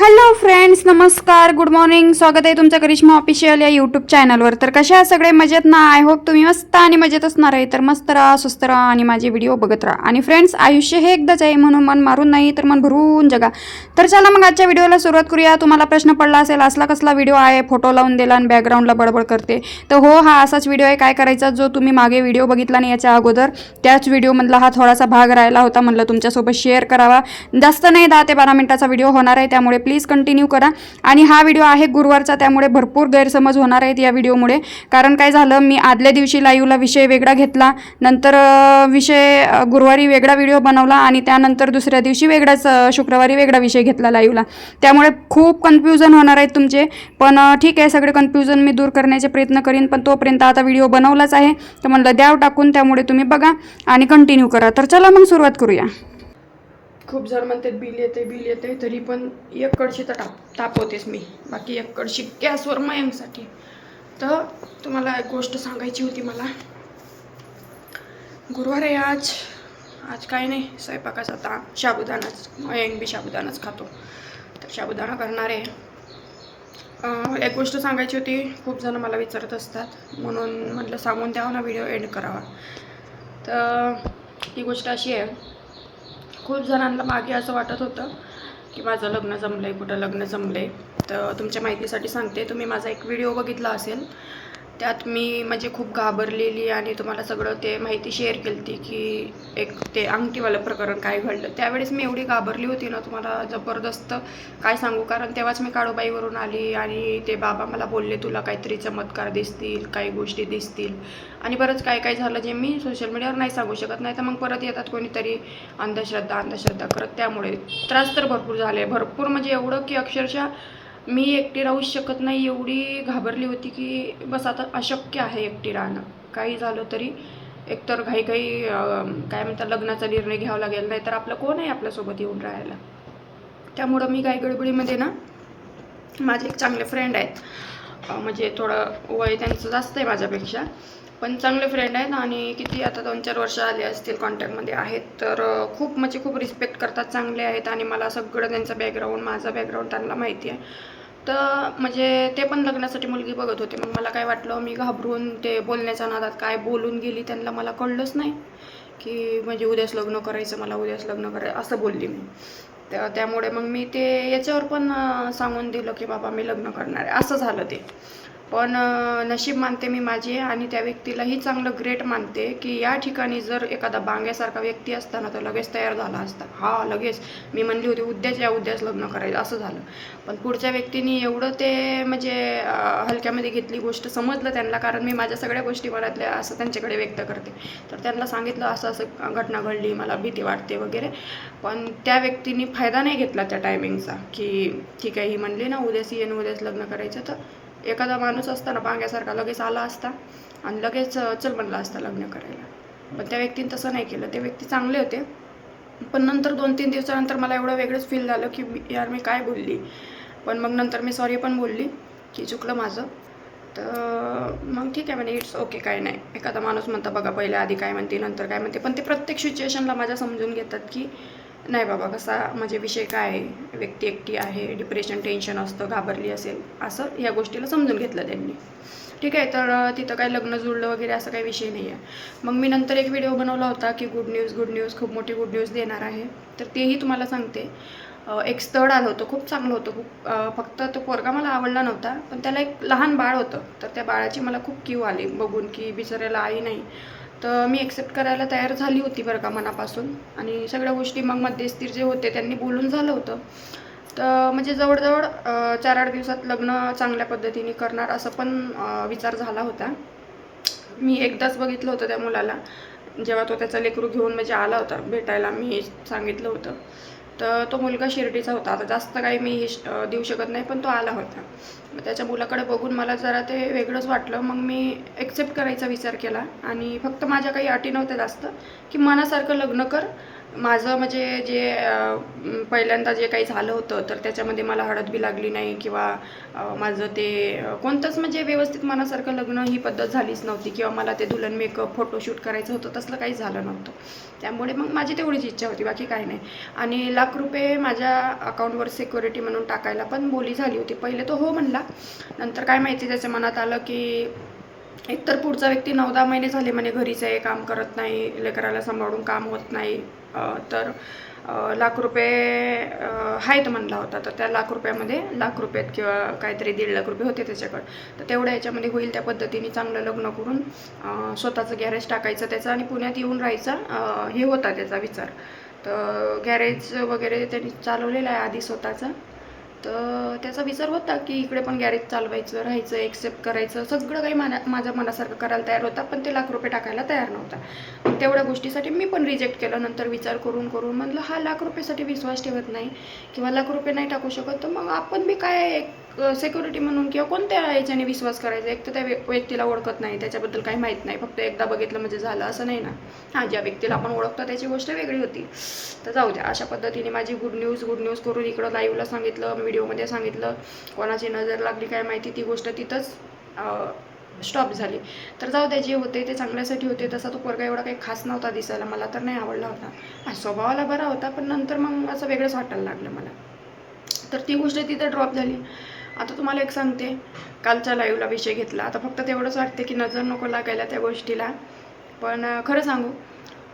Hello friends नमस्कार. Good morning स्वागत आहे तुमचं करिश्मा ऑफिशियल या यूट्यूब चॅनलवर तर कशा सगळे? मजेत ना? आय होप तुम्ही मस्त आणि मजेत असणार आहे. तर मस्त राहा सुस्त राहा आणि माझे व्हिडिओ बघत राहा. आणि फ्रेंड्स आयुष्य हे एकदाच आहे म्हणून मन मारून नाही तर मन भरून जगा. तर चला मग आजच्या व्हिडिओला सुरुवात करूया. तुम्हाला प्रश्न पडला असेल असला कसला व्हिडिओ आहे फोटो लावून दिला आणि बॅकग्राऊंडला बडबड करते. तर हो हा असाच व्हिडिओ आहे. काय करायचा? जो तुम्ही मागे व्हिडिओ बघितला नाही याच्या अगोदर त्याच व्हिडिओमधला हा थोडासा भाग राहिला होता म्हणलं तुमच्यासोबत शेअर करावा. जास्त नाही दहा ते बारा मिनिटाचा व्हिडिओ होणार आहे. त्यामुळे प्लीज कंटिन्यू करा. आणि हा व्हिडिओ आहे गुरुवारचा त्यामुळे भरपूर गैरसमज होणार आहेत या व्हिडिओमुळे कारण काय झालं मी आदल्या दिवशी लाईव्हला विषय वेगळा घेतला नंतर विषय गुरुवारी वेगळा व्हिडिओ बनवला आणि त्यानंतर दुसऱ्या दिवशी वेगळाच शुक्रवारी वेगळा विषय घेतला लाईव्हला. त्यामुळे खूप कन्फ्युजन होणार आहेत तुमचे. पण ठीक आहे सगळे कन्फ्युजन मी दूर करण्याचे प्रयत्न करीन पण तोपर्यंत आता व्हिडिओ बनवलाच आहे. तर म्हणलं द्याव टाकून त्यामुळे तुम्ही बघा आणि कंटिन्यू करा. तर चला मग सुरुवात करूया. खूप जण म्हणतात बिल येते बिल येते तरी पण एक कडशी तर टाप तापवतेच मी. बाकी एक कडशी गॅसवर मयंगसाठी तर तुम्हाला एक गोष्ट सांगायची होती मला. गुरुवार आहे आज. आज काय नाही. स्वयंपाकाचा आता. शाबुदानाच मयंग बी साबुदाणाच खातो. तर साबुदाणा करणार आहे. एक गोष्ट सांगायची होती. खूप जण मला विचारत असतात. म्हणून म्हटलं सांगून द्यावं ना व्हिडिओ एंड करावा. तर ती गोष्ट अशी आहे. खूप जणांना मागे असं वाटत होतं की माझं लग्न जमलं आहे कुठं लग्न जमलं आहे तर तुमच्या माहितीसाठी सांगते तुम्ही माझा एक व्हिडिओ बघितला असेल. त्यात मी म्हणजे खूप घाबरलेली आणि तुम्हाला सगळं ते माहिती शेअर केली ती की एक ते अंगठीवालं प्रकरण काय घडलं. त्यावेळेस मी एवढी घाबरली होती ना तुम्हाला जबरदस्त काय सांगू? कारण तेव्हाच मी काळोबाईवरून आली आणि ते बाबा मला बोलले तुला काहीतरी चमत्कार दिसतील काही गोष्टी दिसतील. आणि बरंच काय काय झालं जे मी सोशल मीडियावर नाही सांगू शकत. नाही तर मग परत येतात कोणीतरी अंधश्रद्धा अंधश्रद्धा करत. त्यामुळे त्रास तर भरपूर झाले. भरपूर म्हणजे एवढं की अक्षरशः मी एकटी राहूच शकत नाही एवढी घाबरली होती की बस आता अशक्य आहे एकटी राहणं. काही झालं तरी एकतर घाई घाई काय म्हणतात लग्नाचा निर्णय घ्यावा लागेल नाही तर आपलं कोण आहे आपल्यासोबत येऊन राहायला? त्यामुळं मी काही गडबडीमध्ये ना माझे एक चांगले फ्रेंड आहेत. म्हणजे थोडं वय त्यांचं जास्त आहे माझ्यापेक्षा पण चांगले फ्रेंड आहेत आणि किती आता दोन चार वर्ष आले असतील कॉन्टॅक्टमध्ये आहेत तर खूप म्हणजे खूप रिस्पेक्ट करतात चांगले आहेत आणि मला सगळं त्यांचं बॅकग्राऊंड माझा बॅकग्राऊंड त्यांना माहिती आहे. तर म्हणजे ते पण लग्नासाठी मुलगी बघत होते. मग मला काय वाटलं मी घाबरून ते बोलण्याच्या नादात काय बोलून गेली त्यांना मला कळलंच नाही की म्हणजे उद्याच लग्न करायचं मला उद्याच लग्न करायचं असं बोलली मी. तर त्यामुळे मग मी ते याच्यावर पण सांगून दिलं की बाबा मी लग्न करणार आहे. असं झालं ते. पण नशीब मानते मी माझे आणि त्या व्यक्तीलाही चांगलं ग्रेट मानते की या ठिकाणी जर एखादा बांग्यासारखा व्यक्ती असता ना तर लगेच तयार झाला असता. हा लगेच. मी म्हणली होती उद्याच या उद्याच लग्न करायचं. असं झालं. पण पुढच्या व्यक्तीने एवढं ते म्हणजे हलक्यामध्ये घेतली गोष्ट समजलं त्यांना कारण मी माझ्या सगळ्या गोष्टी मनातल्या असं त्यांच्याकडे व्यक्त करते. तर त्यांना सांगितलं असं असं घटना घडली मला भीती वाटते वगैरे. पण त्या व्यक्तीने फायदा नाही घेतला त्या टायमिंगचा की ठीक आहे ही म्हणली ना उद्याच येईन उद्याच लग्न करायचं तर एखादा माणूस असता ना बांग्यासारखा लगेच आला असता आणि लगेच चल म्हणला असता लग्न करायला. पण त्या व्यक्तीने तसं नाही केलं. ते व्यक्ती चांगले होते पण नंतर दोन तीन दिवसानंतर मला एवढं वेगळंच फील झालं की यार मी काय बोलली? पण मग नंतर मी सॉरी पण बोलली की चुकलं माझं. तर मग ठीक आहे म्हणजे इट्स ओके काय नाही. एखादा माणूस म्हणता बघा पहिले आधी काय म्हणते नंतर काय म्हणते. पण ते प्रत्येक सिच्युएशनला माझ्या समजून घेतात की नाही बाबा कसा म्हणजे विषय काय आहे? व्यक्ती एकटी आहे डिप्रेशन टेन्शन असतं घाबरली असेल असं या गोष्टीला समजून घेतलं त्यांनी. ठीक आहे तर तिथं काही लग्न जुळलं वगैरे असा काही विषय नाही आहे मग मी नंतर एक व्हिडिओ बनवला होता की गुड न्यूज गुड न्यूज खूप मोठी गुड न्यूज देणार आहे. तर तेही तुम्हाला सांगते. एक स्थळ आलं होतं खूप चांगलं होतं खूप फक्त तो पोरगा मला आवडला नव्हता पण त्याला एक लहान बाळ होतं. तर त्या बाळाची मला खूप कीव आली बघून की बिचाऱ्याला आई नाही. तर मी एक्सेप्ट करायला तयार झाली होती बरं का मनापासून. आणि सगळ्या गोष्टी मग मध्यस्थीर जे होते त्यांनी बोलून झालं होतं. तर म्हणजे जवळजवळ चार आठ दिवसात लग्न चांगल्या पद्धतीने करणार असं पण विचार झाला होता. मी एकदाच बघितलं होतं त्या मुलाला. जेव्हा तो त्याचा लेकरू घेऊन म्हणजे आला होता भेटायला मी सांगितलं होतं. तर तो मुलगा शिर्डीचा होता. आता जास्त काही मी हिश देऊ शकत नाही पण तो आला होता. मग त्याच्या मुलाकडे बघून मला जरा ते वेगळंच वाटलं. मग मी ॲक्सेप्ट करायचा विचार केला. आणि फक्त माझ्या काही अटी नव्हत्या जास्त की मनासारखं लग्न कर माझं म्हणजे जे पहिल्यांदा जे काही झालं होतं तर त्याच्यामध्ये मला हळद बी लागली नाही किंवा माझं ते कोणतंच म्हणजे व्यवस्थित मनासारखं लग्न ही पद्धत झालीच नव्हती किंवा मला ते दुल्हन मेकअप फोटोशूट करायचं होतं तसलं काही झालं नव्हतं. त्यामुळे मग माझी तेवढीच इच्छा होती बाकी काही नाही. आणि लाख रुपये माझ्या अकाउंटवर सिक्युरिटी म्हणून टाकायला पण बोली झाली होती. पहिले तो हो म्हणला. नंतर काय माहिती त्याच्या मनात आलं की एकतर पुढचा व्यक्ती नऊ दहा महिने झाले म्हणे घरीच आहे काम करत नाही लेकराला सांभाळून काम होत नाही तर लाख रुपये आहेत म्हणला होता. तर त्या लाख रुपयामध्ये लाख रुपयात किंवा काहीतरी दीड लाख रुपये होते त्याच्याकडे. तर तेवढ्या याच्यामध्ये होईल त्या पद्धतीने चांगलं लग्न करून स्वतःचं गॅरेज टाकायचं त्याचं आणि पुण्यात येऊन राहायचा हे होता त्याचा विचार. तर गॅरेज वगैरे त्यांनी चालवलेला आहे आधी स्वतःचा. तर त्याचा विचार होता की इकडे पण गॅरेज चालवायचं राहायचं एक्सेप्ट करायचं. सगळं काही माना माझ्या मनासारखं करायला तयार होता पण ते लाख रुपये टाकायला तयार नव्हता. तेवढ्या गोष्टीसाठी मी पण रिजेक्ट केलं. नंतर विचार करून करून म्हटलं हा लाख रुपयेसाठी विश्वास ठेवत नाही किंवा लाख रुपये नाही टाकू शकत तर मग आपण बी काय एक सेक्युरिटी म्हणून किंवा कोणत्या याच्याने विश्वास करायचा? एक तर त्या व्य- व्यक्तीला ओळखत नाही त्याच्याबद्दल काही माहीत नाही. फक्त एकदा बघितलं म्हणजे झालं असं नाही ना? हां ज्या व्यक्तीला आपण ओळखतो त्याची गोष्ट वेगळी होती. तर जाऊ द्या. अशा पद्धतीने माझी गुड न्यूज गुड न्यूज करून इकडं लाईव्हला सांगितलं व्हिडिओमध्ये सांगितलं. कोणाची नजर लागली काय माहिती ती गोष्ट तिथंच स्टॉप झाली. तर जाऊ द्या जे होते ते चांगल्यासाठी होते. तसा तो पोरगा एवढा काही खास नव्हता दिसायला. मला तर नाही आवडला होता. हा, स्वभावाला बरा होता पण नंतर मग असं वेगळंच वाटायला लागलं मला. तर ती गोष्ट तिथं ड्रॉप झाली. आता तुम्हाला एक सांगते कालच्या लाईव्हला विषय घेतला. आता फक्त तेवढंच वाटते की नजर नको लागायला त्या गोष्टीला. पण खरं सांगू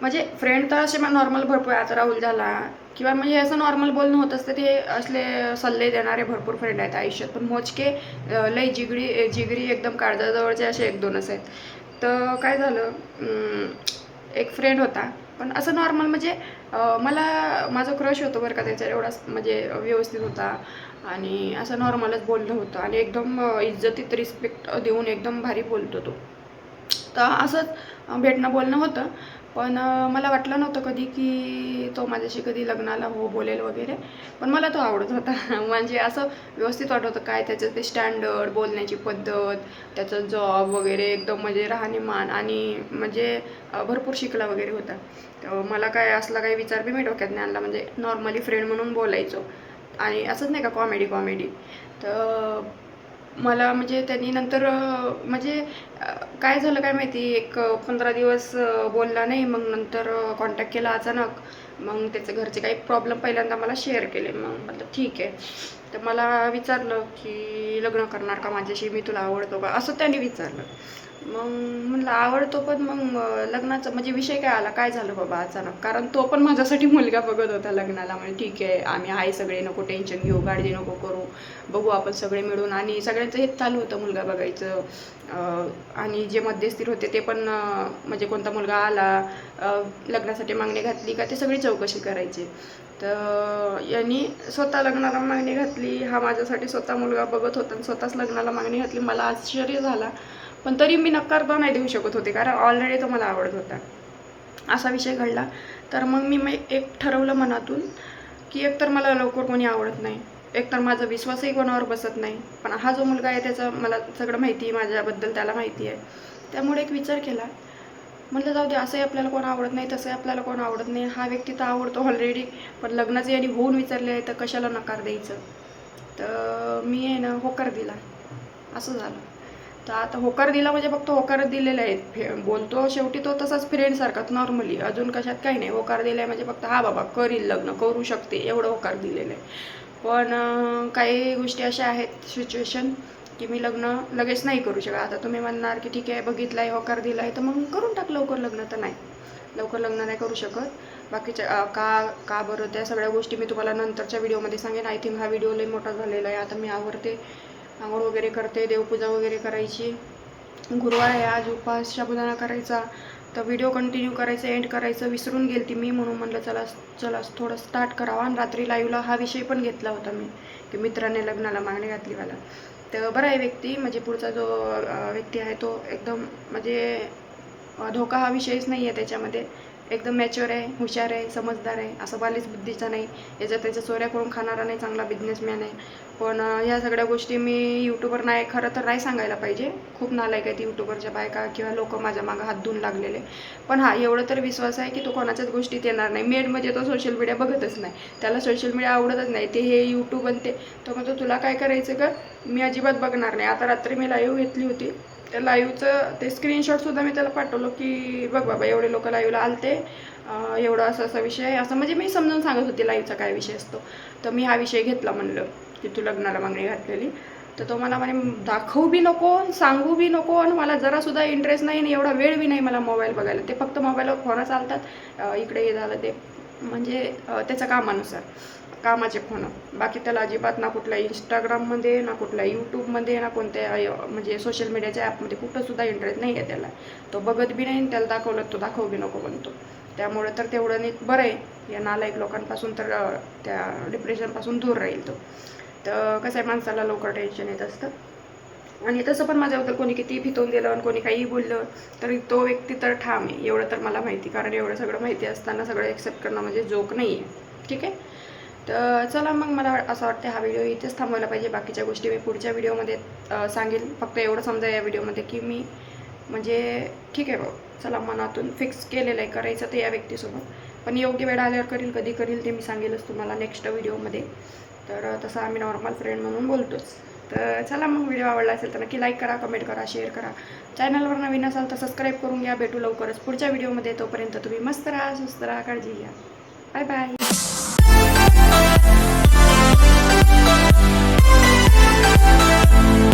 म्हणजे फ्रेंड तर असे नॉर्मल भरपूर आहे. आता राहुल झाला किंवा म्हणजे असं नॉर्मल बोलणं होत असतं ते असले सल्ले देणारे भरपूर फ्रेंड आहेत आयुष्यात. पण मोजके लई जिगडी जिगरी एकदम काळजाजवळचे असे एक दोनच आहेत. तर काय झालं एक फ्रेंड होता पण असं नॉर्मल म्हणजे मला माझं क्रश होतो बरं का त्याच्या एवढा म्हणजे व्यवस्थित होता. आणि असं नॉर्मलच बोलणं होतं. आणि एकदम इज्जतीत रिस्पेक्ट देऊन एकदम भारी बोलतो तो. तर असंच भेटणं बोलणं होतं. पण मला वाटलं नव्हतं कधी की तो माझ्याशी कधी लग्नाला हो बोलेल वगैरे. पण मला तो आवडत होता. म्हणजे असं व्यवस्थित वाटत होतं काय त्याचं ते स्टँडर्ड बोलण्याची पद्धत त्याचं जॉब वगैरे एकदम म्हणजे राहणीमान आणि म्हणजे भरपूर शिकला वगैरे होता. तर मला काय असला काही विचार बी मी डोक्यात नाही आणला. म्हणजे नॉर्मली फ्रेंड म्हणून बोलायचो. आणि असंच नाही का कॉमेडी कॉमेडी. तर मला म्हणजे त्यांनी नंतर म्हणजे काय झालं काय माहिती? एक पंधरा दिवस बोलला नाही मग नंतर कॉन्टॅक्ट केला अचानक. मग त्याचे घरचे काही प्रॉब्लेम पहिल्यांदा मला शेअर केले. मग म्हटलं ठीक आहे. तर मला विचारलं की लग्न करणार का माझ्याशी? मी तुला आवडतो का? असं त्यांनी विचारलं. मग म्हणलं आवडतो पण मग लग्नाचा लग्नाचं म्हणजे विषय काय आला? काय झालं बाबा अचानक? कारण तो पण माझ्यासाठी मुलगा बघत होता लग्नाला. म्हणजे ठीक आहे आम्ही आहे सगळे नको टेन्शन घेऊ काळजी नको करू. बघू आपण सगळे मिळून. आणि सगळ्यांचं हेच चालू होतं मुलगा बघायचं. आणि जे मध्यस्थीर होते ते पण म्हणजे कोणता मुलगा आला लग्नासाठी मागणी घातली का ते सगळी चौकशी करायची. तर यांनी स्वतः लग्नाला मागणी घातली. हा माझ्यासाठी स्वतः मुलगा बघत होता आणि स्वतःच लग्नाला मागणी घातली. मला आश्चर्य झाला. पण तरी मी नकार तर नाही देऊ शकत होते कारण ऑलरेडी तो मला आवडत होता. असा विषय घडला. तर मग मी मग एक ठरवलं मनातून की एकतर मला लवकर कोणी आवडत नाही एकतर माझा विश्वासही कोणावर बसत नाही पण हा जो मुलगा आहे त्याचा मला सगळं माहिती आहे माझ्याबद्दल त्याला माहिती आहे. त्यामुळे एक विचार केला. म्हटलं जाऊ दे असंही आपल्याला कोण आवडत नाही तसंही आपल्याला कोण आवडत नाही. हा व्यक्ती तर आवडतो ऑलरेडी पण लग्नाचे यांनी होऊन विचारले आहे तर कशाला नकार द्यायचं? तर मी आहे ना होकार दिला. असं झालं. तर आता होकार दिला म्हणजे फक्त होकारच दिलेले आहेत. फे- बोलतो शेवटी तो तसाच फ्रेंडसारखाच नॉर्मली अजून कशात काही नाही. होकार दिला आहे म्हणजे फक्त हा बाबा करील लग्न करू शकते. एवढं होकार दिलेलं आहे. पण काही गोष्टी अशा आहेत सिच्युएशन की मी लग्न लगेच नाही करू शकत. आता तुम्ही म्हणणार की ठीक आहे बघितलं आहे होकार दिला आहे तर मग करून टाक लवकर लग्न तर नाही. लवकर लग्न नाही करू शकत. बाकीच्या का का बरं त्या सगळ्या गोष्टी मी तुम्हाला नंतरच्या व्हिडिओमध्ये सांगेन. आय थिंक हा व्हिडिओ लई मोठा झालेला आहे. आता मी आवडते आंघोळ वगैरे करते देवपूजा वगैरे करायची. गुरुवार आहे आज उपवास साबुदाणा करायचा. तर व्हिडिओ कंटिन्यू करायचं एंड करायचं विसरून गेली ती मी म्हणून म्हणलं चला चला थोडं स्टार्ट करावा. आणि रात्री लाईव्हला हा विषय पण घेतला होता मी की मित्राने लग्नाला मागणी घातली मला. तर बरा आहे व्यक्ती म्हणजे पुढचा जो व्यक्ती आहे तो एकदम म्हणजे धोका हा विषयच नाही आहे त्याच्यामध्ये. एकदम मॅच्युअर आहे हुशार आहे समजदार आहे. असं बालीच बुद्धीचा नाही. याच्या त्याच्या चोऱ्या करून खाणारा नाही चांगला बिझनेसमॅन आहे. पण ह्या सगळ्या गोष्टी मी यूट्यूबवर नाही खरं तर नाही सांगायला पाहिजे. खूप नालायक आहेत यूट्यूबवरच्या बायका किंवा लोक माझ्या मागं हात धुवून लागलेले. पण हा एवढं तर विश्वास आहे की तो कोणाच्याच गोष्टीत येणार नाही. मेड म्हणजे तो सोशल मीडिया बघतच नाही. त्याला सोशल मीडिया आवडतच नाही. ते हे यूट्यूब आणि ते. तो म्हणतो तुला काय करायचं का मी अजिबात बघणार नाही. आता रात्री मी लाईव्ह घेतली होती. त्या लाईव्हचं ते स्क्रीनशॉटसुद्धा मी त्याला पाठवलं की बघ बाबा एवढे लोक लाईव्हला आलते. एवढा असा असा विषय आहे. असं म्हणजे मी समजून सांगत होती लाईव्हचा काय विषय असतो? तर मी हा विषय घेतला म्हणलं की तू लग्नाला मागणी घातलेली. तर तो मला म्हणे दाखवू बी नको सांगू बी नको आणि मला जरासुद्धा इंटरेस्ट नाही आणि एवढा वेळ बी नाही मला मोबाईल बघायला. ते फक्त मोबाईलवर फोनं चालतात. इकडे हे झालं ते. म्हणजे त्याच्या कामानुसार. कामाचे फोन. बाकी त्याला अजिबात ना कुठल्या इंस्टाग्राममध्ये ना कुठल्या यूट्यूबमध्ये ना कोणत्या म्हणजे सोशल मीडियाच्या ॲपमध्ये कुठंसुद्धा इंटरेस्ट नाही आहे त्याला. तो बघत बी नाही आणि त्याला दाखवलं तो दाखव बी नको म्हणतो. त्यामुळे तर तेवढं नीट बरं आहे. या नालायक लोकांपासून तर त्या डिप्रेशनपासून दूर राहील तो. तर कसं आहे माणसाला लवकर टेन्शन येत असतं. आणि तसं पण माझ्याबद्दल कोणी किती फितवून दिलं आणि कोणी काही बोललं तरी तो व्यक्ती तर ठाम आहे. एवढं तर मला माहिती कारण एवढं सगळं माहिती असताना सगळं एक्सेप्ट करणं म्हणजे जोक नाही आहे ठीक आहे? तर चला मग मला असं वाटतं हा व्हिडिओ इथेच थांबवायला पाहिजे. बाकीच्या गोष्टी मी पुढच्या व्हिडिओमध्ये सांगेल. फक्त एवढं समजा या व्हिडिओमध्ये की मी म्हणजे ठीक आहे भाऊ चला मनातून फिक्स केलेलं आहे. करायचं ते या व्यक्तीसोबत. पण योग्य वेळ आल्यावर करील कधी करील ते मी सांगेलच तुम्हाला नेक्स्ट व्हिडिओमध्ये तर तसं आम्ही नॉर्मल फ्रेंड म्हणून बोलतोच. तर चला मग व्हिडिओ आवडला असेल तर नक्की लाईक करा कमेंट करा शेअर करा. चॅनलवर नवीन असाल तर सबस्क्राईब करून घ्या. भेटू लवकरच पुढच्या व्हिडिओमध्ये तोपर्यंत तुम्ही मस्त राहा सुस्त राहा काळजी घ्या. Bye bye Bye.